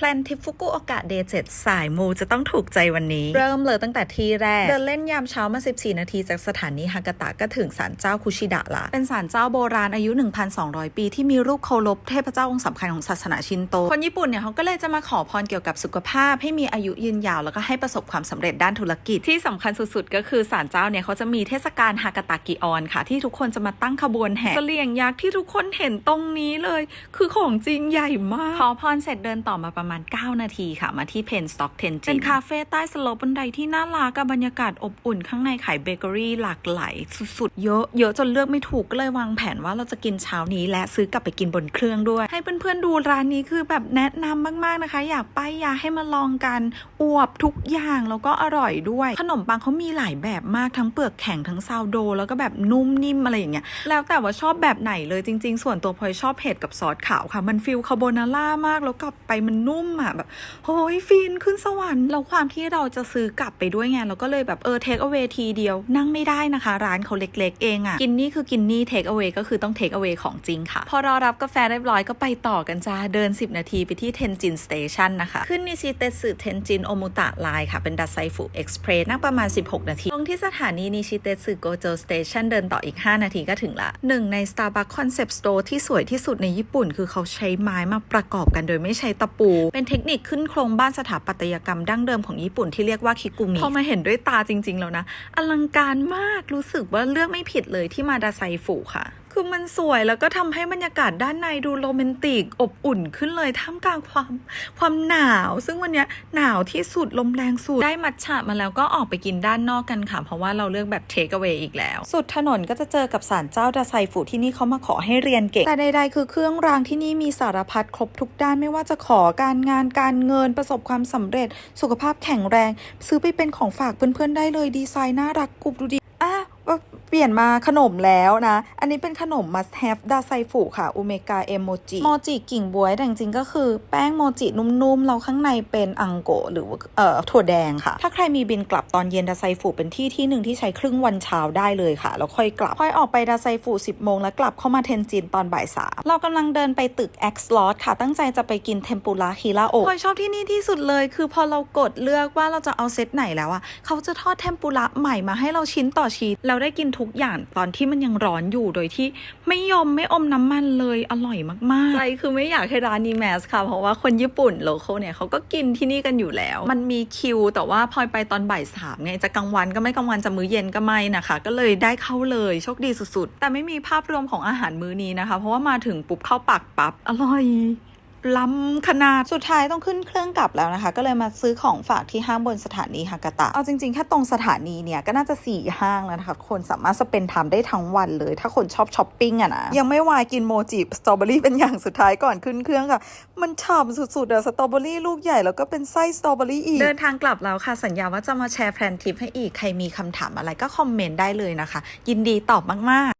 แพลนทริปฟุกุโอกะเดย์เจ็ดสายมูจะต้องถูกใจวันนี้ เริ่มเลยตั้งแต่ที่แรก เดินเล่นยามเช้ามา 14 นาทีจากสถานีฮากาตะก็ถึงศาลเจ้าคุชิดะละ เป็นศาลเจ้าโบราณอายุ 1,200 ปี ที่มีรูปเคารพเทพเจ้าองค์สำคัญของศาสนาชินโต คนญี่ปุ่นเนี่ยเขาก็เลยจะมาขอพรเกี่ยวกับสุขภาพ ให้มีอายุยืนยาวแล้วก็ให้ประสบความสำเร็จด้านธุรกิจที่สำคัญสุดๆ ก็คือศาลเจ้าเนี่ยเขาจะมีเทศกาลฮากาตะกิออนค่ะ ที่ทุกคนจะมาตั้งขบวนแห่เสลี่ยงยักษ์ที่ทุกคนเห็นตรงนี้เลย คือของจริงใหญ่มากขอพรเสร็จเดินต่อมาประมาณ 9 นาทีค่ะมาที่เพนสต็อกเทนจินเป็นคาเฟ่ใต้สโลปบันไดที่น่ารักกับบรรยากาศอบอุ่นข้างในขายเบเกอรี่หลากหลายสุดๆ เยอะเยอะจนเลือกไม่ถูกก็เลยวางแผนว่าเราจะกินเช้านี้และซื้อกลับไปกินบนเครื่องด้วย ให้เพื่อนๆดูร้านนี้คือแบบแนะนำมากๆนะคะ อยากไป้ายยาให้มาลองกันอวบทุกอย่างแล้วก็อร่อยด้วย ขนมปังเขามีหลายแบบมากทั้งเปลือกแข็งทั้งซาวโด แล้วก็แบบนุ่มนิ่มอะไรอย่างเงี้ยแล้วแต่ว่าชอบแบบไหนเลยจริง ๆ ส่วนตัวพลอยชอบเผ็ดกับซอสขาวค่ะ มันฟิลคาโบนาร่ามากแล้วกลับไปมันนุ่มอะแบบโอ้ยฟินขึ้นสวรรค์แล้วความที่เราจะซื้อกลับไปด้วยไงเราก็เลยแบบเออเทคเอา a y ทีเดียว นั่งไม่ได้นะคะ ร้านเขาเล็ก ๆ เองอะกินนี่คือกินนี่เทคเอา a y ก็คือต้องเทคเอา a y ของจริงค่ะ พอรอรับกาแฟเรียบร้อยก็ไปต่อกันจ้าเดิน 10 นาทีไปที่เทนจินสเตชันนะคะ ขึ้นนิชิเตสึเทนจินโอมุตะไลน์ค่ะเป็นดัซไซฟุเอ็กซ์เพรสนั่งประมาณ 16 นาที ลงที่สถานีนิชิเตสึโกโจสเตชันเดินต่ออีก 5 นาทีก็ถึงละหนึ่งใน Starbucks Concept Store ที่สวยที่สุดในญี่ปุ่น คือเขาใช้ไม้มาประกอบกันโดยไม่ใช้ตะปูเป็นเทคนิคขึ้นโครงบ้านสถาปัตยกรรมดั้งเดิมของญี่ปุ่นที่เรียกว่าคิกุมิพอมาเห็นด้วยตาจริง ๆ แล้วนะ อลังการมากรู้สึกว่าเลือกไม่ผิดเลยที่มาดาไซฟุค่ะ คือมันสวยแล้วก็ทำให้บรรยากาศด้านในดูโรแมนติก อบอุ่นขึ้นเลยท่ามกลางความความหนาว ซึ่งวันเนี้ยหนาวที่สุดลมแรงสุด ได้มัทฉะมาแล้วก็ออกไปกินด้านนอกกันค่ะ เพราะว่าเราเลือกแบบเทคเอา a y อีกแล้ว สุดถนนก็จะเจอกับศาลเจ้าดาไซฟุที่นี่เขามาขอให้เรียนเก่ง แต่ใดๆ คือเครื่องรางที่นี่มีสารพัดครบทุกด้านไม่ว่าจะขอการงานการเงินประสบความสำเร็จ สุขภาพแข็งแรง ซื้อไปเป็นของฝากเพื่อนๆได้เลยดีไซน์น่ารักกรุบดูดีอะ เปลี่ยนมาขนมแล้วนะ อันนี้เป็นขนม must have ดาไซฟุค่ะอุเมกาเอโมจิ โมจิกิ่งบวย แต่จริงๆก็คือแป้งโมจินุ่มๆ เราข้างในเป็นอังโกะหรือว่าเอ่อถั่วแดงค่ะ ถ้าใครมีบินกลับตอนเย็นดาไซฟุเป็นที่ที่หนึ่งที่ใช้ครึ่งวันเช้าได้เลยค่ะ แล้วค่อยกลับ ค่อยออกไปดาไซฟุ10โมงแล้วกลับเข้ามาเทนจินตอนบ่ายสามเรากำลังเดินไปตึก X Lot ค่ะ ตั้งใจจะไปกินเทมปุระฮิราโอะพลอยชอบที่นี่ที่สุดเลย คือพอเรากดเลือกว่าเราจะเอาเซตไหนแล้วอะเขาจะทอดเทมปุระใหม่มาให้เราชิ้นต่อชิ้นเราได้กินทุกอย่างตอนที่มันยังร้อนอยู่โดยที่ไม่ยอมไม่อมน้ำมันเลยอร่อยมากๆใจคือไม่อยากให้ร้านนี้แมสค่ะ เพราะว่าคนญี่ปุ่นโลเคอลเนี่ยเขาก็กินที่นี่กันอยู่แล้ว มันมีคิว แต่ว่าพลอยไปตอนบ่ายสามไงจะกลางวันก็ไม่กลางวันจะมื้อเย็นก็ไม่นะคะ ก็เลยได้เข้าเลยโชคดีสุดๆ แต่ไม่มีภาพรวมของอาหารมื้อนี้นะคะ เพราะว่ามาถึงปุ๊บเข้าปากปั๊บอร่อย ล้ำขนาด สุดท้ายต้องขึ้นเครื่องกลับแล้วนะคะ ก็เลยมาซื้อของฝากที่ห้างบนสถานีฮากาตะ เอาจริงๆ แค่ตรงสถานีเนี่ย ก็น่าจะสี่ห้างแล้วนะคะ คนสามารถสเปนไทม์ได้ทั้งวันเลย ถ้าคนชอบช้อปปิ้งอะนะ ยังไม่วายกินโมจิสตรอเบอรี่เป็นอย่างสุดท้ายก่อนขึ้นเครื่องค่ะ มันฉ่ำสุดๆอะสตรอเบอรี่ลูกใหญ่แล้วก็เป็นไส้สตรอเบอรี่อีก เดินทางกลับแล้วค่ะ สัญญาว่าจะมาแชร์แพลนทริปให้อีก ใครมีคำถามอะไรก็คอมเมนต์ได้เลยนะคะ ยินดีตอบมากๆ